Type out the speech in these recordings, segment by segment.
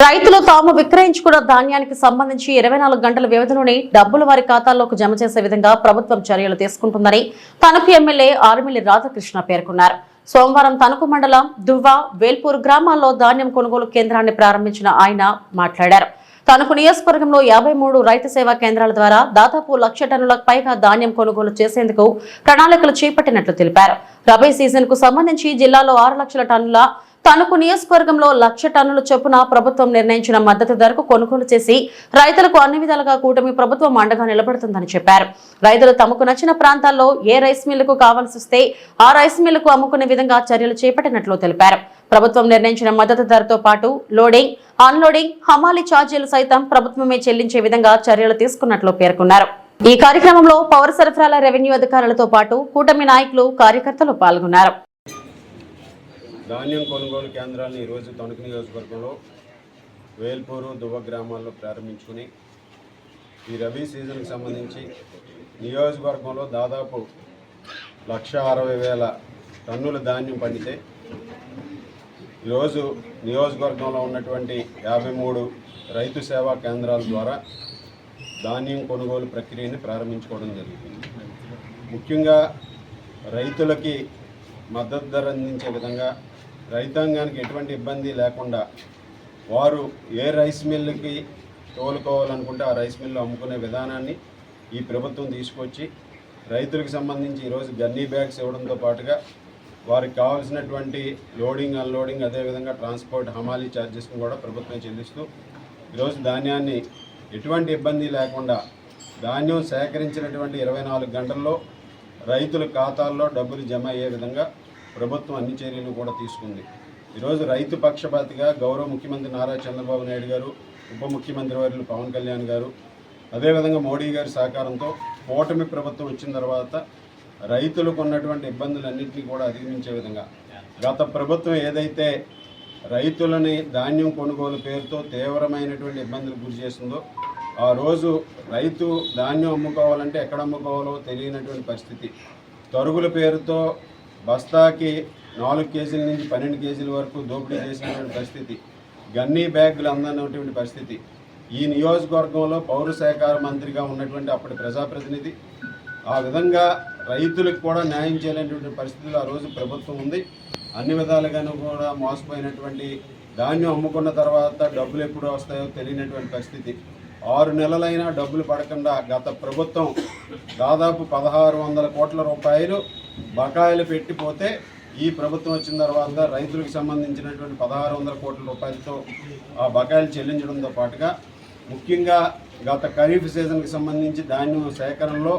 రైతులు తాము విక్రయించుకున్న ధాన్యానికి సంబంధించి ఇరవై నాలుగు గంటల వ్యవధిలోనే డబ్బులు వారి ఖాతాల్లోకి జమ చేసే విధంగా ప్రభుత్వం చర్యలు తీసుకుంటుందని తణుకు ఎమ్మెల్యే ఆర్మిల్లి రాధాకృష్ణ పేర్కొన్నారు. సోమవారం తణుకు మండలం దువ్వ వేల్పూర్ గ్రామాల్లో ధాన్యం కొనుగోలు కేంద్రాన్ని ప్రారంభించిన ఆయన మాట్లాడారు. తనకు నియోజకవర్గంలో యాభై మూడు రైతు సేవా కేంద్రాల ద్వారా దాదాపు లక్ష టన్నులకు పైగా ధాన్యం కొనుగోలు చేసేందుకు ప్రణాళికలు చేపట్టినట్లు తెలిపారు. రబీ సీజన్కు సంబంధించి జిల్లాలో ఆరు లక్షల టన్నుల తణుకు నియోజకవర్గంలో లక్ష టన్నుల చొప్పున ప్రభుత్వం నిర్ణయించిన మద్దతు ధరకు కొనుగోలు చేసి రైతులకు అన్ని విధాలుగా కూటమి ప్రభుత్వం అండగా నిలబడుతుందని చెప్పారు. రైతులు తమకు నచ్చిన ప్రాంతాల్లో ఏ రైస్ మిల్లుకు కావాల్సి వస్తే ఆ రైస్ మిల్లుకు అమ్ముకునే విధంగా చర్యలు చేపట్టినట్లు తెలిపారు. ప్రభుత్వం నిర్ణయించిన మద్దతు ధరతో పాటు లోడింగ్ అన్లోడింగ్ హమాలీ ఛార్జీలు సైతం ప్రభుత్వమే చెల్లించే విధంగా చర్యలు తీసుకున్నట్లు పేర్కొన్నారు. ఈ కార్యక్రమంలో పౌర సరఫరాల రెవెన్యూ అధికారులతో పాటు కూటమి నాయకులు కార్యకర్తలు పాల్గొన్నారు. ధాన్యం కొనుగోలు కేంద్రాన్ని ఈరోజు తణుకు నియోజకవర్గంలో వేల్పూరు దువ్వ గ్రామాల్లో ప్రారంభించుకుని ఈ రబీ సీజన్కి సంబంధించి నియోజకవర్గంలో దాదాపు లక్ష అరవై వేల టన్నుల ధాన్యం పండితే ఈరోజు నియోజకవర్గంలో ఉన్నటువంటి యాభై మూడు రైతు సేవా కేంద్రాల ద్వారా ధాన్యం కొనుగోలు ప్రక్రియని ప్రారంభించుకోవడం జరిగింది ముఖ్యంగా రైతులకి మద్దతు ధర అందించే విధంగా రైతాంగానికి ఎటువంటి ఇబ్బంది లేకుండా వారు ఏ రైస్ మిల్లుకి తోలుకోవాలనుకుంటే ఆ రైస్ మిల్లు అమ్ముకునే విధానాన్ని ఈ ప్రభుత్వం తీసుకొచ్చి రైతులకు సంబంధించి ఈరోజు గన్నీ బ్యాగ్స్ ఇవ్వడంతో పాటుగా వారికి కావాల్సినటువంటి లోడింగ్ అన్లోడింగ్ అదేవిధంగా ట్రాన్స్పోర్ట్ హమాలీ ఛార్జెస్ను కూడా ప్రభుత్వం చెల్లిస్తూ ఈరోజు ధాన్యాన్ని ఎటువంటి ఇబ్బంది లేకుండా ధాన్యం సేకరించినటువంటి ఇరవై నాలుగు గంటల్లో రైతుల ఖాతాల్లో డబ్బులు జమ అయ్యే విధంగా ప్రభుత్వం అన్ని చర్యలు కూడా తీసుకుంది. ఈరోజు రైతు పక్షపాతిగా గౌరవ ముఖ్యమంత్రి నారా చంద్రబాబు నాయుడు గారు ఉప ముఖ్యమంత్రి వర్యులు పవన్ కళ్యాణ్ గారు అదేవిధంగా మోడీ గారి సహకారంతో కూటమి ప్రభుత్వం వచ్చిన తర్వాత రైతులకు ఉన్నటువంటి ఇబ్బందులన్నింటినీ కూడా అధిగమించే విధంగా. గత ప్రభుత్వం ఏదైతే రైతులని ధాన్యం కొనుగోలు పేరుతో తీవ్రమైనటువంటి ఇబ్బందులు గురి చేసిందో ఆ రోజు రైతు ధాన్యం అమ్ముకోవాలంటే ఎక్కడ అమ్ముకోవాలో తెలియనటువంటి పరిస్థితి. తరుగుల పేరుతో బస్తాకి నాలుగు కేజీల నుంచి పన్నెండు కేజీల వరకు దోపిడీ చేసినటువంటి పరిస్థితి గన్నీ బ్యాగులు అందనటువంటి పరిస్థితి. ఈ నియోజకవర్గంలో పౌర శాఖ మంత్రిగా ఉన్నటువంటి అప్పటి ప్రజాప్రతినిధి ఆ విధంగా రైతులకు కూడా న్యాయం చేయలేనటువంటి పరిస్థితులు ఆ రోజు ప్రభుత్వం ఉంది. అన్ని విధాలుగాను కూడా మోసపోయినటువంటి ధాన్యం అమ్ముకున్న తర్వాత డబ్బులు ఎప్పుడు వస్తాయో తెలియనటువంటి పరిస్థితి. ఆరు నెలలైనా డబ్బులు పడకుండా గత ప్రభుత్వం దాదాపు పదహారు వందల కోట్ల రూపాయలు బకాయిలు పెట్టిపోతే ఈ ప్రభుత్వం వచ్చిన తర్వాత రైతులకు సంబంధించినటువంటి పదహారు వందల కోట్ల రూపాయలతో ఆ బకాయిలు చెల్లించడంతో పాటుగా ముఖ్యంగా గత ఖరీఫ్ సీజన్కి సంబంధించి ధాన్యం సేకరణలో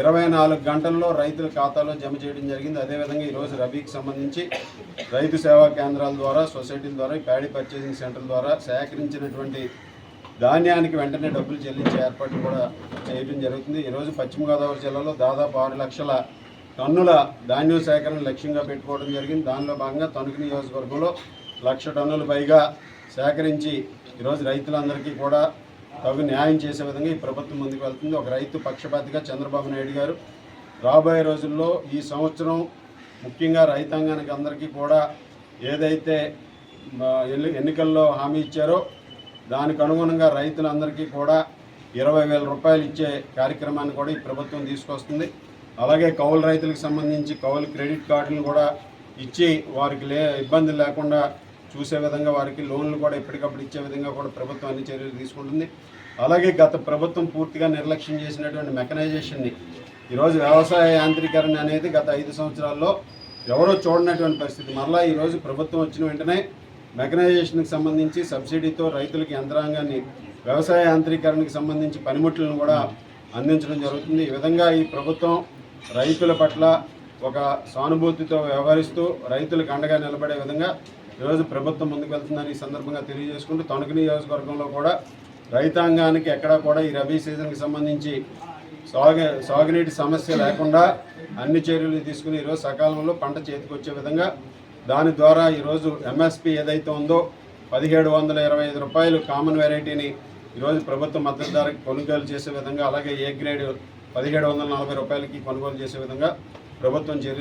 ఇరవై నాలుగు గంటల్లో రైతుల ఖాతాలో జమ చేయడం జరిగింది. అదేవిధంగా ఈరోజు రబీకి సంబంధించి రైతు సేవా కేంద్రాల ద్వారా సొసైటీల ద్వారా ప్యాడీ పర్చేసింగ్ సెంటర్ ద్వారా సేకరించినటువంటి ధాన్యానికి వెంటనే డబ్బులు చెల్లించే ఏర్పాట్లు కూడా చేయడం జరుగుతుంది. ఈరోజు పశ్చిమ గోదావరి జిల్లాలో దాదాపు ఆరు లక్షల టన్నుల ధాన్యం సేకరణ లక్ష్యంగా పెట్టుకోవడం జరిగింది. దానిలో భాగంగా తణుకు నియోజకవర్గంలో లక్ష టన్నులు పైగా సేకరించి ఈరోజు రైతులందరికీ కూడా తగు న్యాయం చేసే విధంగా ఈ ప్రభుత్వం ముందుకు వెళ్తుంది. ఒక రైతు పక్షపాతిగా చంద్రబాబు నాయుడు గారు రాబోయే రోజుల్లో ఈ సంవత్సరం ముఖ్యంగా రైతాంగానికి అందరికీ కూడా ఏదైతే ఎన్ని- ఎన్నికల్లో హామీ ఇచ్చారో దానికి అనుగుణంగా రైతులందరికీ కూడా ఇరవై వేల రూపాయలు ఇచ్చే కార్యక్రమాన్ని కూడా ఈ ప్రభుత్వం తీసుకొస్తుంది. అలాగే కౌలు రైతులకు సంబంధించి కౌలు క్రెడిట్ కార్డులను కూడా ఇచ్చి వారికి లే ఇబ్బంది లేకుండా చూసే విధంగా వారికి లోన్లు కూడా ఎప్పటికప్పుడు ఇచ్చే విధంగా కూడా ప్రభుత్వం అన్ని చర్యలు తీసుకుంటుంది. అలాగే గత ప్రభుత్వం పూర్తిగా నిర్లక్ష్యం చేసినటువంటి మెకనైజేషన్ని ఈరోజు వ్యవసాయ యాంత్రీకరణ అనేది గత ఐదు సంవత్సరాల్లో ఎవరో చూడనటువంటి పరిస్థితి. మరలా ఈరోజు ప్రభుత్వం వచ్చిన వెంటనే మెకనైజేషన్కి సంబంధించి సబ్సిడీతో రైతులకు యంత్రాంగాన్ని వ్యవసాయ యాంత్రీకరణకి సంబంధించి పనిముట్లను కూడా అందించడం జరుగుతుంది. ఈ విధంగా ఈ ప్రభుత్వం రైతుల పట్ల ఒక సానుభూతితో వ్యవహరిస్తూ రైతులకు అండగా నిలబడే విధంగా ఈరోజు ప్రభుత్వం ముందుకు వెళ్తుందని ఈ సందర్భంగా తెలియజేసుకుంటూ తణుకు నియోజకవర్గంలో కూడా రైతాంగానికి ఎక్కడా కూడా ఈ రబీ సీజన్కి సంబంధించి సాగు సాగునీటి సమస్య లేకుండా అన్ని చర్యలు తీసుకుని ఈరోజు సకాలంలో పంట చేతికి వచ్చే విధంగా దాని ద్వారా ఈరోజు ఎంఎస్పి ఏదైతే ఉందో పదిహేడు వందల ఇరవై ఐదు రూపాయలు కామన్ వెరైటీని ఈరోజు ప్రభుత్వ మద్దతు ధరకు కొనుగోలు చేసే విధంగా అలాగే ఏ గ్రేడ్ పదిహేడు వందల నలభై రూపాయలకి కొనుగోలు చేసే విధంగా ప్రభుత్వం చర్య